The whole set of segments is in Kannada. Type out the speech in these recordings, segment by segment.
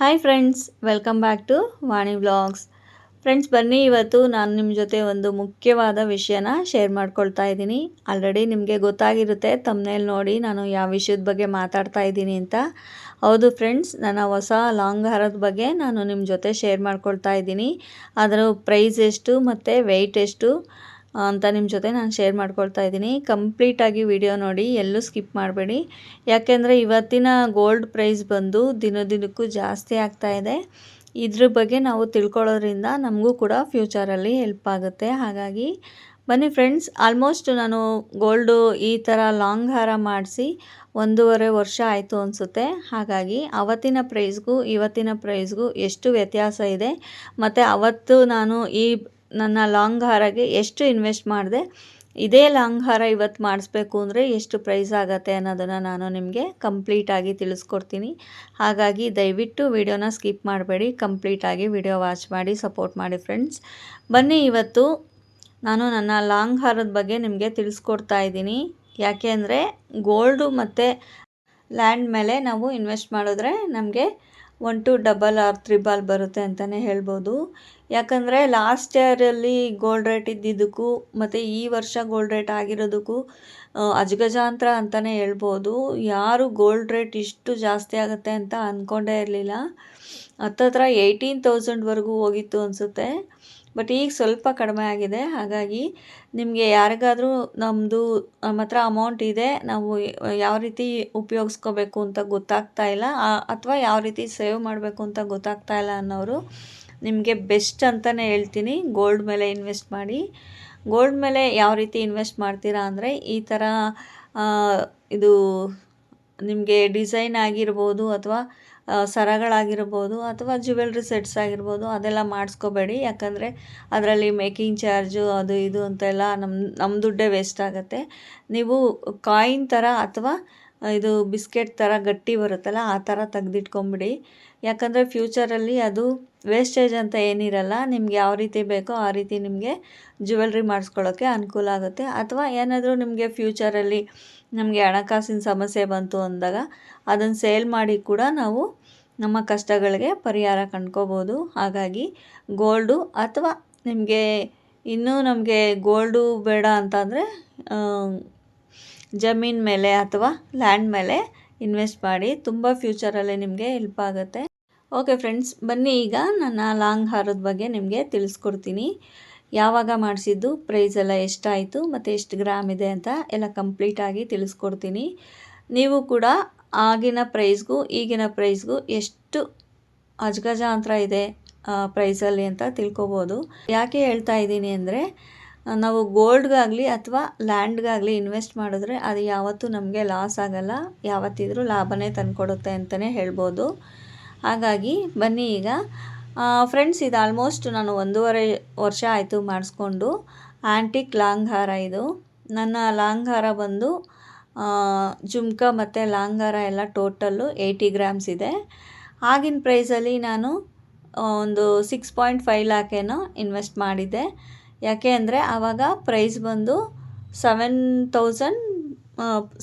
Hi friends welcome back to Vani blogs friends ಬನ್ನಿ, ಇವತ್ತು ನಾನು ನಿಮ್ಮ ಜೊತೆ ಒಂದು ಮುಖ್ಯವಾದ ವಿಷಯನ ಶೇರ್ ಮಾಡ್ಕೊಳ್ತಾ ಇದ್ದೀನಿ. ಆಲ್ರೆಡಿ ನಿಮಗೆ ಗೊತ್ತಾಗಿರುತ್ತೆ ತಮ್ಮನೇಲಿ ನೋಡಿ ನಾನು ಯಾವ ವಿಷಯದ ಬಗ್ಗೆ ಮಾತಾಡ್ತಾ ಇದ್ದೀನಿ ಅಂತ. ಹೌದು ಫ್ರೆಂಡ್ಸ್ ನನ್ನ ಹೊಸ ಲಾಂಗ್ ಹಾರದ ಬಗ್ಗೆ ನಾನು ನಿಮ್ಮ ಜೊತೆ ಶೇರ್ ಮಾಡ್ಕೊಳ್ತಾ ಇದ್ದೀನಿ. ಅದರ ಪ್ರೈಸ್ ಎಷ್ಟು ಮತ್ತು ವೆಯ್ಟ್ ಎಷ್ಟು? ಅಂತ ನಿಮ್ಮ ಜೊತೆ ನಾನು ಶೇರ್ ಮಾಡ್ಕೊಳ್ತಾ ಇದ್ದೀನಿ. ಕಂಪ್ಲೀಟಾಗಿ ವಿಡಿಯೋ ನೋಡಿ, ಎಲ್ಲೂ ಸ್ಕಿಪ್ ಮಾಡಬೇಡಿ. ಯಾಕೆಂದರೆ ಇವತ್ತಿನ ಗೋಲ್ಡ್ ಪ್ರೈಸ್ ಬಂದು ದಿನ ದಿನಕ್ಕೂ ಜಾಸ್ತಿ ಆಗ್ತಾ ಇದೆ. ಇದ್ರ ಬಗ್ಗೆ ನಾವು ತಿಳ್ಕೊಳ್ಳೋದ್ರಿಂದ ನಮಗೂ ಕೂಡ ಫ್ಯೂಚರಲ್ಲಿ ಹೆಲ್ಪ್ ಆಗುತ್ತೆ. ಹಾಗಾಗಿ ಬನ್ನಿ ಫ್ರೆಂಡ್ಸ್ ಆಲ್ಮೋಸ್ಟ್ ನಾನು ಗೋಲ್ಡು ಈ ಥರ ಲಾಂಗ್ ಹಾರ ಮಾಡಿಸಿ ಒಂದೂವರೆ ವರ್ಷ ಆಯಿತು ಅನಿಸುತ್ತೆ. ಹಾಗಾಗಿ ಅವತ್ತಿನ ಪ್ರೈಸ್ಗೂ ಇವತ್ತಿನ ಪ್ರೈಸ್ಗೂ ಎಷ್ಟು ವ್ಯತ್ಯಾಸ ಇದೆ. ಮತ್ತು ಅವತ್ತು ನಾನು ಈ ನನ್ನ ಲಾಂಗ್ ಹಾರಗೆ ಎಷ್ಟು ಇನ್ವೆಸ್ಟ್ ಮಾಡಿದೆ, ಇದೇ ಲಾಂಗ್ ಹಾರ ಇವತ್ತು ಮಾಡಿಸ್ಬೇಕು ಅಂದರೆ ಎಷ್ಟು ಪ್ರೈಸ್ ಆಗುತ್ತೆ ಅನ್ನೋದನ್ನು ನಾನು ನಿಮಗೆ ಕಂಪ್ಲೀಟಾಗಿ ತಿಳಿಸ್ಕೊಡ್ತೀನಿ. ಹಾಗಾಗಿ ದಯವಿಟ್ಟು ವಿಡಿಯೋನ ಸ್ಕಿಪ್ ಮಾಡಬೇಡಿ ಕಂಪ್ಲೀಟಾಗಿ ವಿಡಿಯೋ ವಾಚ್ ಮಾಡಿ, ಸಪೋರ್ಟ್ ಮಾಡಿ ಫ್ರೆಂಡ್ಸ್. ಬನ್ನಿ ಇವತ್ತು ನಾನು ನನ್ನ ಲಾಂಗ್ ಹಾರದ ಬಗ್ಗೆ ನಿಮಗೆ ತಿಳಿಸ್ಕೊಡ್ತಾ ಇದ್ದೀನಿ. ಯಾಕೆ ಅಂದರೆ ಗೋಲ್ಡು ಮತ್ತು ಲ್ಯಾಂಡ್ ಮೇಲೆ ನಾವು ಇನ್ವೆಸ್ಟ್ ಮಾಡಿದ್ರೆ ನಮಗೆ one two double or triple ಬರುತ್ತೆ ಅಂತಲೇ ಹೇಳ್ಬೋದು. ಯಾಕಂದರೆ ಲಾಸ್ಟ್ ಇಯರಲ್ಲಿ ಗೋಲ್ಡ್ ರೇಟ್ ಇದ್ದಿದ್ದಕ್ಕೂ ಮತ್ತು ಈ ವರ್ಷ ಗೋಲ್ಡ್ ರೇಟ್ ಆಗಿರೋದಕ್ಕೂ ಅಜಗಜಾಂತರ ಅಂತಲೇ ಹೇಳ್ಬೋದು. ಯಾರು ಗೋಲ್ಡ್ ರೇಟ್ ಇಷ್ಟು ಜಾಸ್ತಿ ಆಗುತ್ತೆ ಅಂತ ಅಂದ್ಕೊಂಡೇ ಇರಲಿಲ್ಲ. ಹತ್ತತ್ರ ಏಯ್ಟೀನ್ ತೌಸಂಡ್ವರೆಗೂ ಹೋಗಿತ್ತು ಅನಿಸುತ್ತೆ. ಬಟ್ ಈಗ ಸ್ವಲ್ಪ ಕಡಿಮೆ ಆಗಿದೆ. ಹಾಗಾಗಿ ನಿಮಗೆ ಯಾರಿಗಾದರೂ ನಮ್ಮದು ನಮ್ಮ ಹತ್ರ ಅಮೌಂಟ್ ಇದೆ, ನಾವು ಯಾವ ರೀತಿ ಉಪಯೋಗಿಸ್ಕೋಬೇಕು ಅಂತ ಗೊತ್ತಾಗ್ತಾ ಇಲ್ಲ. ಅಥವಾ ಯಾವ ರೀತಿ ಸೇವ್ ಮಾಡಬೇಕು ಅಂತ ಗೊತ್ತಾಗ್ತಾ ಇಲ್ಲ ಅನ್ನೋರು ನಿಮಗೆ ಬೆಸ್ಟ್ ಅಂತಲೇ ಹೇಳ್ತೀನಿ. ಗೋಲ್ಡ್ ಮೇಲೆ ಇನ್ವೆಸ್ಟ್ ಮಾಡಿ. ಗೋಲ್ಡ್ ಮೇಲೆ ಯಾವ ರೀತಿ ಇನ್ವೆಸ್ಟ್ ಮಾಡ್ತೀರಾ ಅಂದರೆ ಈ ಥರ ಇದು ನಿಮಗೆ ಡಿಸೈನ್ ಆಗಿರ್ಬೋದು ಅಥವಾ ಸರಗಳಾಗಿರ್ಬೋದು ಅಥವಾ ಜ್ಯುವೆಲ್ರಿ ಸೆಟ್ಸ್ ಆಗಿರ್ಬೋದು ಅದೆಲ್ಲ ಮಾಡಿಸ್ಕೋಬೇಡಿ. ಯಾಕಂದರೆ ಅದರಲ್ಲಿ ಮೇಕಿಂಗ್ ಚಾರ್ಜು ಅದು ಇದು ಅಂತೆಲ್ಲ ನಮ್ಮ ನಮ್ಮ ದುಡ್ಡೇ ವೇಸ್ಟ್ ಆಗುತ್ತೆ. ನೀವು ಕಾಯಿನ್ ಥರ ಅಥವಾ ಇದು ಬಿಸ್ಕೆಟ್ ಥರ ಗಟ್ಟಿ ಬರುತ್ತಲ್ಲ ಆ ಥರ ತೆಗೆದಿಟ್ಕೊಂಬಿಡಿ. ಯಾಕಂದರೆ ಫ್ಯೂಚರಲ್ಲಿ ಅದು ವೇಸ್ಟೇಜ್ ಅಂತ ಏನಿರಲ್ಲ, ನಿಮ್ಗೆ ಯಾವ ರೀತಿ ಬೇಕೋ ಆ ರೀತಿ ನಿಮಗೆ ಜ್ಯುವೆಲ್ರಿ ಮಾಡಿಸ್ಕೊಳ್ಳೋಕ್ಕೆ ಅನುಕೂಲ ಆಗುತ್ತೆ. ಅಥವಾ ಏನಾದರೂ ನಿಮಗೆ ಫ್ಯೂಚರಲ್ಲಿ ನಮಗೆ ಹಣಕಾಸಿನ ಸಮಸ್ಯೆ ಬಂತು ಅಂದಾಗ ಅದನ್ನು ಸೇಲ್ ಮಾಡಿ ಕೂಡ ನಾವು ನಮ್ಮ ಕಷ್ಟಗಳಿಗೆ ಪರಿಹಾರ ಕಂಡ್ಕೋಬೋದು. ಹಾಗಾಗಿ ಗೋಲ್ಡು ಅಥವಾ ನಿಮಗೆ ಇನ್ನೂ ನಮಗೆ ಗೋಲ್ಡು ಬೇಡ ಅಂತಂದರೆ ಜಮೀನ್ ಮೇಲೆ ಅಥವಾ ಲ್ಯಾಂಡ್ ಮೇಲೆ ಇನ್ವೆಸ್ಟ್ ಮಾಡಿ ತುಂಬ ಫ್ಯೂಚರಲ್ಲಿ ನಿಮಗೆ ಹೆಲ್ಪ್ ಆಗುತ್ತೆ. ಓಕೆ ಫ್ರೆಂಡ್ಸ್ ಬನ್ನಿ ಈಗ ನನ್ನ ಲಾಂಗ್ ಹಾರದ ಬಗ್ಗೆ ನಿಮಗೆ ತಿಳಿಸ್ಕೊಡ್ತೀನಿ. ಯಾವಾಗ ಮಾಡಿಸಿದ್ದು ಪ್ರೈಸ್ ಎಲ್ಲ ಎಷ್ಟಾಯಿತು ಮತ್ತು ಎಷ್ಟು ಗ್ರಾಮ್ ಇದೆ ಅಂತ ಎಲ್ಲ ಕಂಪ್ಲೀಟಾಗಿ ತಿಳಿಸ್ಕೊಡ್ತೀನಿ. ನೀವು ಕೂಡ ಆಗಿನ ಪ್ರೈಸ್ಗೂ ಈಗಿನ ಪ್ರೈಸ್ಗೂ ಎಷ್ಟು ಅಜಗಜಾಂತರ ಇದೆ ಪ್ರೈಸಲ್ಲಿ ಅಂತ ತಿಳ್ಕೊಬೋದು. ಯಾಕೆ ಹೇಳ್ತಾ ಇದ್ದೀನಿ ಅಂದರೆ, ನಾವು ಗೋಲ್ಡ್ಗಾಗಲಿ ಅಥವಾ ಲ್ಯಾಂಡ್ಗಾಗಲಿ ಇನ್ವೆಸ್ಟ್ ಮಾಡಿದ್ರೆ ಅದು ಯಾವತ್ತೂ ನಮಗೆ ಲಾಸ್ ಆಗಲ್ಲ, ಯಾವತ್ತಿದ್ರೂ ಲಾಭನೇ ತಂದುಕೊಡುತ್ತೆ ಅಂತಲೇ ಹೇಳ್ಬೋದು. ಹಾಗಾಗಿ ಬನ್ನಿ ಈಗ ಫ್ರೆಂಡ್ಸ್ ಇದು ಆಲ್ಮೋಸ್ಟ್ ನಾನು ಒಂದೂವರೆ ವರ್ಷ ಆಯಿತು ಮಾಡಿಸ್ಕೊಂಡು ಆ್ಯಂಟಿಕ್ ಲಾಂಗ್ ಹಾರ ಇದು. ನನ್ನ ಲಾಂಗ್ ಹಾರ ಬಂದು ಜುಮ್ಕ ಮತ್ತು ಲಾಂಗಾರ ಎಲ್ಲ ಟೋಟಲ್ಲು ಏಯ್ಟಿ ಗ್ರಾಮ್ಸ್ ಇದೆ. ಆಗಿನ ಪ್ರೈಸಲ್ಲಿ ನಾನು ಒಂದು ಸಿಕ್ಸ್ ಪಾಯಿಂಟ್ ಫೈವ್ ಲ್ಯಾಕೇನೋ ಇನ್ವೆಸ್ಟ್ ಮಾಡಿದ್ದೆ. ಯಾಕೆ ಅಂದರೆ, ಆವಾಗ ಪ್ರೈಸ್ ಬಂದು ಸೆವೆನ್ ತೌಸಂಡ್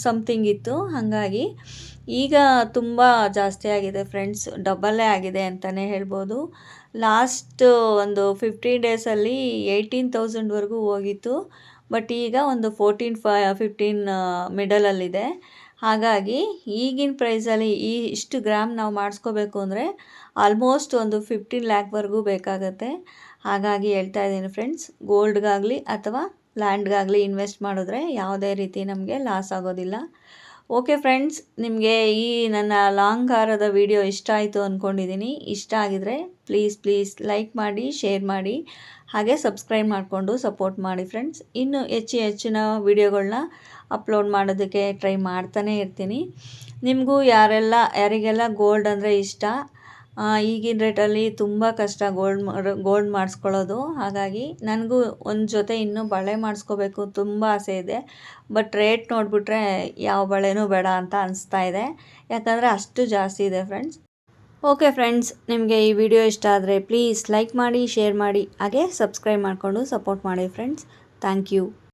ಸಮಥಿಂಗ್ ಇತ್ತು. ಹಾಗಾಗಿ ಈಗ ತುಂಬ ಜಾಸ್ತಿ ಆಗಿದೆ ಫ್ರೆಂಡ್ಸ್ ಡಬಲ್ಲೇ ಆಗಿದೆ ಅಂತಲೇ ಹೇಳ್ಬೋದು. ಲಾಸ್ಟ್ ಒಂದು ಫಿಫ್ಟೀನ್ ಡೇಸಲ್ಲಿ ಏಯ್ಟೀನ್ ತೌಸಂಡ್ವರೆಗೂ ಹೋಗಿತ್ತು. ಬಟ್ ಈಗ ಒಂದು ಫೋರ್ಟೀನ್ ಫ ಫಿಫ್ಟೀನ್ ಮಿಡಲಲ್ಲಿದೆ ಹಾಗಾಗಿ ಈಗಿನ ಪ್ರೈಸಲ್ಲಿ ಈ ಇಷ್ಟು ಗ್ರಾಮ್ ನಾವು ಮಾಡಿಸ್ಕೋಬೇಕು ಅಂದರೆ ಆಲ್ಮೋಸ್ಟ್ ಒಂದು ಫಿಫ್ಟೀನ್ ಲ್ಯಾಕ್ವರೆಗೂ ಬೇಕಾಗತ್ತೆ. ಹಾಗಾಗಿ ಹೇಳ್ತಾ ಇದ್ದೀನಿ ಫ್ರೆಂಡ್ಸ್ ಗೋಲ್ಡ್ಗಾಗಲಿ ಅಥವಾ ಲ್ಯಾಂಡ್ಗಾಗಲಿ ಇನ್ವೆಸ್ಟ್ ಮಾಡಿದ್ರೆ ಯಾವುದೇ ರೀತಿ ನಮಗೆ ಲಾಸ್ ಆಗೋದಿಲ್ಲ. ಓಕೆ ಫ್ರೆಂಡ್ಸ್, ನಿಮಗೆ ಈ ನನ್ನ ಲಾಂಗ್ ಕಾರದ ವಿಡಿಯೋ ಇಷ್ಟ ಆಯಿತು ಅಂದ್ಕೊಂಡಿದ್ದೀನಿ ಇಷ್ಟ ಆಗಿದರೆ ಪ್ಲೀಸ್ ಪ್ಲೀಸ್ ಲೈಕ್ ಮಾಡಿ, ಶೇರ್ ಮಾಡಿ, ಹಾಗೆ ಸಬ್ಸ್ಕ್ರೈಬ್ ಮಾಡಿಕೊಂಡು ಸಪೋರ್ಟ್ ಮಾಡಿ ಫ್ರೆಂಡ್ಸ್. ಇನ್ನು ಹೆಚ್ಚು ಹೆಚ್ಚಿನ ವಿಡಿಯೋಗಳನ್ನ ಅಪ್ಲೋಡ್ ಮಾಡೋದಕ್ಕೆ ಟ್ರೈ ಮಾಡ್ತಾನೇ ಇರ್ತೀನಿ. ನಿಮಗೂ ಯಾರೆಲ್ಲ, ಯಾರಿಗೆಲ್ಲ ಗೋಲ್ಡ್ ಅಂದರೆ ಇಷ್ಟ ಈಗಿನ ರೇಟಲ್ಲಿ ತುಂಬ ಕಷ್ಟ ಗೋಲ್ಡ್ ಗೋಲ್ಡ್ ಮಾಡಿಸ್ಕೊಳ್ಳೋದು. ಹಾಗಾಗಿ ನನಗೂ ಒಂದು ಜೊತೆ ಇನ್ನೂ ಬಳೆ ಮಾಡಿಸ್ಕೋಬೇಕು ತುಂಬ ಆಸೆ ಇದೆ. ಬಟ್ ರೇಟ್ ನೋಡಿಬಿಟ್ರೆ ಯಾವ ಬಳೆನೂ ಬೇಡ ಅಂತ ಅನಿಸ್ತಾ ಇದೆ. ಯಾಕಂದರೆ ಅಷ್ಟು ಜಾಸ್ತಿ ಇದೆ ಫ್ರೆಂಡ್ಸ್ ಓಕೆ ಫ್ರೆಂಡ್ಸ್ ನಿಮಗೆ ಈ ವಿಡಿಯೋ ಇಷ್ಟ ಆದರೆ ಪ್ಲೀಸ್ ಲೈಕ್ ಮಾಡಿ ಶೇರ್ ಮಾಡಿ, ಹಾಗೆ ಸಬ್ಸ್ಕ್ರೈಬ್ ಮಾಡಿಕೊಂಡು ಸಪೋರ್ಟ್ ಮಾಡಿ ಫ್ರೆಂಡ್ಸ್ ಥ್ಯಾಂಕ್ ಯು